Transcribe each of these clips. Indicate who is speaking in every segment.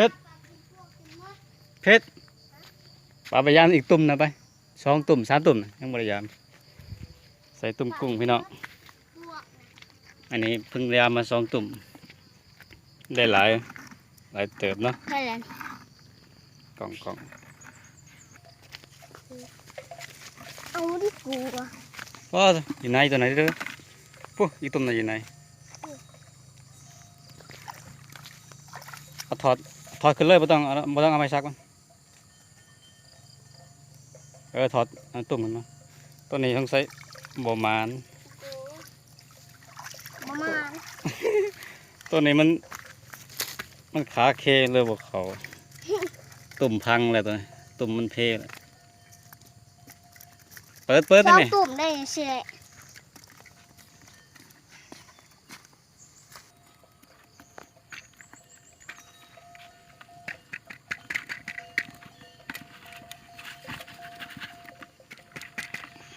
Speaker 1: เพชรเพชรปลาไปย่างอีกตุ่มนะไปสองตุ่มสามตุ่มนะยังบริยามใส่ตุ่มกุ้งพี่น้องอันนี้เพิ่งยามมาสองตุ่ม ได้หลายหลายเติบเนาะ
Speaker 2: ใช่แล้ว
Speaker 1: กล่องกล่อง
Speaker 2: เอาดิกูอะ
Speaker 1: ว้าอยู่ไหนตัวไหนเด้อปุ๊อีกตุ่มน่ะอยู่ไหนเอาถอด ถอดขึ้นเลยไม่ต้องเอาไม่ต้องเอาไม้ซักมันเออถอดเอาตุ่มมันมาตัวนี้ต้องใส่บ่หมาน
Speaker 2: ประมาณ
Speaker 1: ตัวนี้มัน มันขาเคเลยบอกเขา ตุ่มพังเลยตัวนี้ตุ่มมันเพเลยเปิดเปิด
Speaker 2: ส
Speaker 1: ได้
Speaker 2: อง
Speaker 1: ไหม
Speaker 2: ตุ่มได้เสีย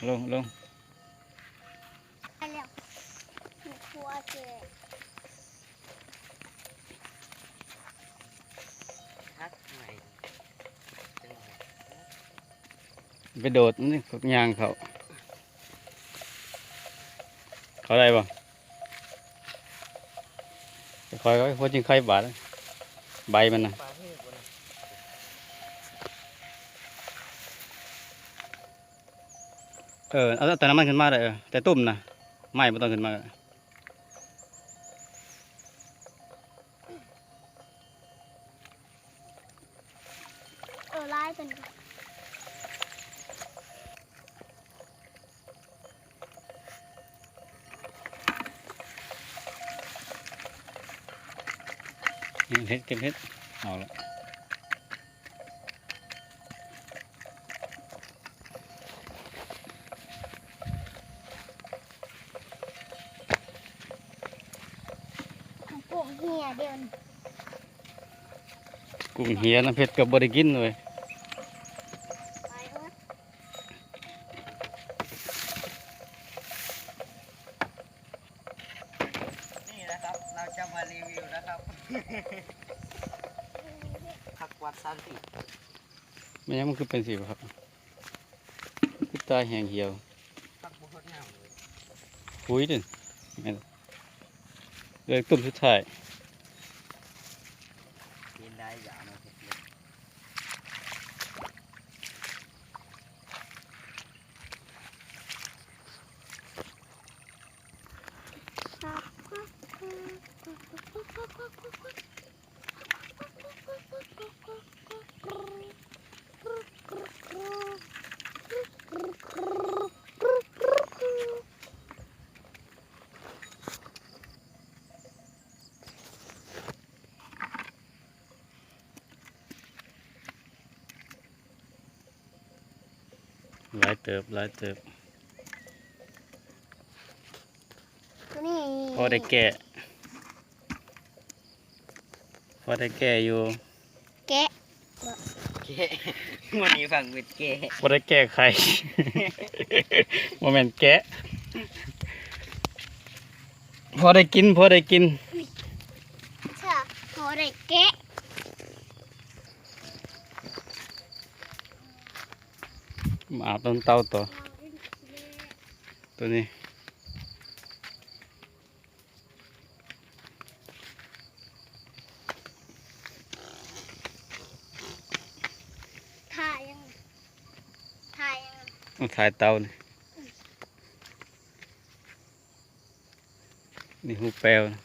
Speaker 1: ลงลง
Speaker 2: ไปแล้วหนูกลัวเสีย
Speaker 3: ทักใหม่จังหวะ
Speaker 1: ไปโดดนี่พวกยางเขา เขาได้บ่คอยๆพวกจิงไข่บาดใบมันนะ
Speaker 3: ปลาเทศบน
Speaker 1: เออเอาแต่น้ำมันขึ้นมาได้เออแต่ตุ่มนะไม่ไม่ต้องขึ้นมา
Speaker 2: เออไล่เป็น
Speaker 1: เฮ็ดเก็บเฮ็ดเอาละ
Speaker 2: เหียเดิน
Speaker 1: กุ้งเหียน้ำเพชรกับบริกินเลย
Speaker 2: ไปเอิ้น
Speaker 3: นี่นะครับ เราจะมารีวิวนะครับผักวัดสันติ
Speaker 1: ไม่งั้นมันคือเป็นสีบ่ครับคือตาแห้งเหี่ยว
Speaker 3: ผักบุหดงามเลย
Speaker 1: คุยดิแม่นเลยตุ่มสุดท้าย
Speaker 3: กินได้อย่ามาเผ็ดเลย
Speaker 1: หลายเติบหลายเติบ
Speaker 2: นี่
Speaker 1: พอได้แก่พอได้แก่อยู่
Speaker 2: แกะ
Speaker 3: เก้วันนี้ฝั่งเวทเก้
Speaker 1: พอได้แก้ไขโมเมนแกะ พอได้กิน พอได้กิน
Speaker 2: ใช่พอได้แกะ
Speaker 1: มาอาบต้นเต้าต่อ ตัวนี้
Speaker 2: ถ่ายยังถ่ายยัง
Speaker 1: ต้องถ่ายเตานี่นี่หูแปลวนะ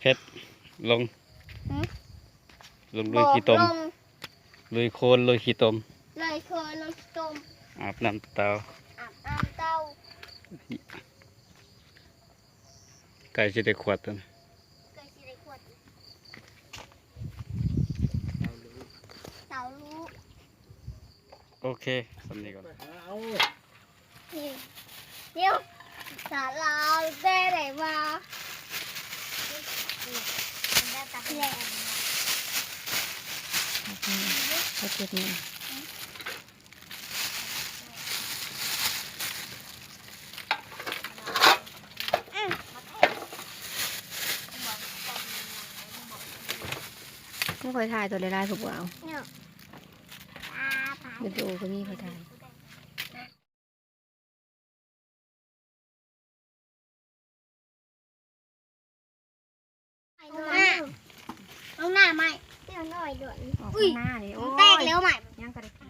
Speaker 1: เพชรลง ลงลุยขี้ตม
Speaker 2: ลง
Speaker 1: ลุยโคนลุยขี้ตม
Speaker 2: เลยเคยน้ำต้ม
Speaker 1: อาบน้ำเตา
Speaker 2: อาบน้ำเต้า
Speaker 1: ไก่จะได้ขวดตัวนะ
Speaker 2: เคยสิได้ขวด
Speaker 3: เรารู้
Speaker 2: เต่ารู้
Speaker 1: โอเคสำนีก่อน
Speaker 3: เอา
Speaker 2: นี่เดี๋ยวสาลาได้ไหนมาแหละ
Speaker 4: เนี่
Speaker 5: ไม่เคยถ่ายตัวเลายๆถูกเปล่าวิดีโอก็มีค่อยถ่าย
Speaker 2: เอาหน้าไหม หน่อยด่วน
Speaker 5: ออก
Speaker 2: อุ้ย
Speaker 5: ข้างหน้านี่โอ้
Speaker 2: แตกแล้วใหม่
Speaker 5: ยังก็ได้กิน